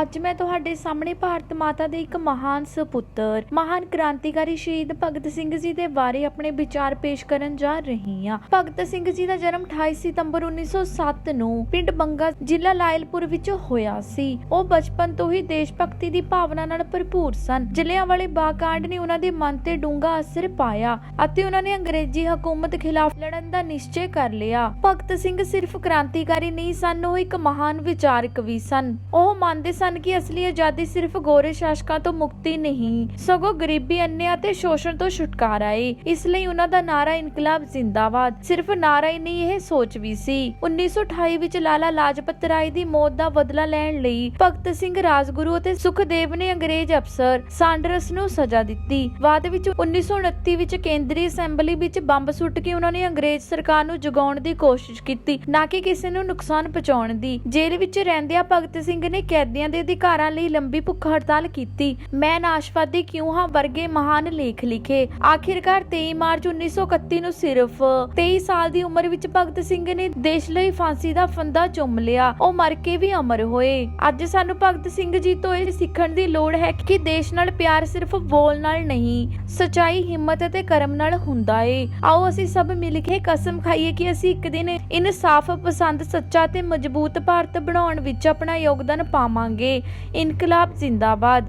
ਅੱਜ ਮੈਂ ਤੁਹਾਡੇ ਸਾਹਮਣੇ ਭਾਰਤ ਮਾਤਾ ਦੇ ਇੱਕ ਮਹਾਨ ਸੁਪੁੱਤਰ, ਮਹਾਨ ਕ੍ਰਾਂਤੀਕਾਰੀ ਸ਼ਹੀਦ ਭਗਤ ਸਿੰਘ ਜੀ ਦੇ ਬਾਰੇ ਆਪਣੇ ਵਿਚਾਰ ਪੇਸ਼ ਕਰਨ ਜਾ ਰਹੀ ਹਾਂ। ਭਗਤ ਸਿੰਘ ਜੀ ਦਾ ਜਨਮ 28 ਸਤੰਬਰ 1907 ਨੂੰ ਪਿੰਡ ਬੰਗਾ ਜ਼ਿਲ੍ਹਾ ਲਾਇਲਪੁਰ ਵਿੱਚ ਹੋਇਆ ਸੀ। ਉਹ ਬਚਪਨ ਤੋਂ ਹੀ ਦੇਸ਼ ਭਗਤੀ ਦੀ ਭਾਵਨਾ ਨਾਲ ਭਰਪੂਰ ਸਨ। ਜਲਿਆਂਵਾਲੇ ਬਾਗ ਕਾਂਡ ਨੇ ਉਹਨਾਂ ਦੇ ਮਨ ਤੇ ਡੂੰਘਾ ਅਸਰ ਪਾਇਆ ਅਤੇ ਉਹਨਾਂ ਨੇ ਅੰਗਰੇਜ਼ੀ ਹਕੂਮਤ ਖਿਲਾਫ ਲੜਨ ਦਾ ਨਿਸ਼ਚੈ ਕਰ ਲਿਆ। ਭਗਤ ਸਿੰਘ ਸਿਰਫ ਕ੍ਰਾਂਤੀਕਾਰੀ ਨਹੀਂ ਸਨ, ਉਹ ਇੱਕ ਮਹਾਨ ਵਿਚਾਰਕ ਵੀ ਸਨ। ਉਹ ਮੰਨਦੇ ਸਨ ਕਿ ਅਸਲੀ ਆਜ਼ਾਦੀ ਸਿਰਫ ਗੋਰੇ ਸ਼ਾਸਕਾਂ ਤੋਂ ਮੁਕਤੀ ਨਹੀਂ, ਸਗੋਂ ਗਰੀਬੀ ਅੰਨਿਆ ਤੇ ਸ਼ੋਸ਼ਣ ਤੋਂ ਛੁਟਕਾਰਾ ਏ। ਇਸ ਲਈ ਉਹਨਾਂ ਦਾ ਨਾਰਾ ਇਨਕਲਾਬ ਜ਼ਿੰਦਾਬਾਦ। ਸਿਰਫ ਨਾਰਾ ਹੀ ਨਹੀਂ, ਇਹ ਸੋਚ ਵੀ ਸੀ। 1928 ਵਿੱਚ ਲਾਲਾ ਲਾਜਪਤ ਰਾਏ ਦੀ ਮੌਤ ਦਾ ਬਦਲਾ ਲੈਣ ਲਈ ਭਗਤ ਸਿੰਘ ਰਾਜਗੁਰੂ ਅਤੇ ਸੁਖਦੇਵ ਨੇ ਅੰਗਰੇਜ਼ ਅਫਸਰ ਸਾਂਡਰਸ ਨੂੰ ਸਜ਼ਾ ਦਿੱਤੀ। ਬਾਅਦ ਵਿੱਚ 1929 ਵਿੱਚ ਕੇਂਦਰੀ ਅਸੈਂਬਲੀ ਵਿੱਚ ਬੰਬ ਸੁੱਟ ਕੇ ਉਹਨਾਂ ਨੇ ਅੰਗਰੇਜ਼ ਸਰਕਾਰ ਨੂੰ ਜਗਾਉਣ ਦੀ ਕੋਸ਼ਿਸ਼ ਕੀਤੀ, ਨਾ ਕਿ ਕਿਸੇ ਨੂੰ ਨੁਕਸਾਨ ਪਹੁੰਚਾਉਣ ਦੀ। ਜੇਲ੍ਹ ਵਿੱਚ ਰਹਿੰਦਿਆਂ ਭਗਤ ਸਿੰਘ ਨੇ ਕੈਦੀਆਂ ਦੇ ਅਧਿਕਾਰਾਂ ਲਈ ਲੰਬੀ ਭੁੱਖ ਹੜਤਾਲ ਕੀਤੀ। ਮੈਂ ਨਾਸ਼ਵਾਦੀ ਕਿਉਂ ਹਾਂ ਵਰਗੇ ਮਹਾਨ ਲੇਖ ਲਿਖੇ। ਆਖਿਰਕਾਰ 23 ਮਾਰਚ 1931 ਨੂੰ ਸਿਰਫ 23 ਸਾਲ ਦੀ ਉਮਰ ਵਿੱਚ ਭਗਤ ਸਿੰਘ ਨੇ ਦੇਸ਼ ਲਈ ਫਾਂਸੀ ਦਾ ਫੰਦਾ ਚੁੰਮ ਲਿਆ। ਉਹ ਮਰ ਕੇ ਵੀ ਅਮਰ ਹੋਏ। ਅੱਜ ਸਾਨੂੰ ਭਗਤ ਸਿੰਘ ਜੀ ਤੋਂ ਇਹ ਸਿੱਖਣ ਦੀ ਲੋੜ ਹੈ ਕਿ ਦੇਸ਼ ਨਾਲ ਪਿਆਰ ਸਿਰਫ ਬੋਲ ਨਾਲ ਨਹੀਂ, ਸਚਾਈ, ਹਿੰਮਤ ਅਤੇ ਕਰਮ ਨਾਲ ਹੁੰਦਾ ਏ। ਆਓ ਅਸੀਂ ਸਭ ਮਿਲ ਕੇ ਕਸਮ ਖਾਈਏ ਕਿ ਅਸੀਂ ਇੱਕ ਦਿਨ ਇਨਸਾਫ, ਪਸੰਦ, ਸੱਚਾ ਤੇ ਮਜ਼ਬੂਤ ਭਾਰਤ ਬਣਾਉਣ ਵਿੱਚ ਆਪਣਾ ਯੋਗਦਾਨ ਪਾਵਾਂਗੇ। ਇਨਕਲਾਬ ਜ਼ਿੰਦਾਬਾਦ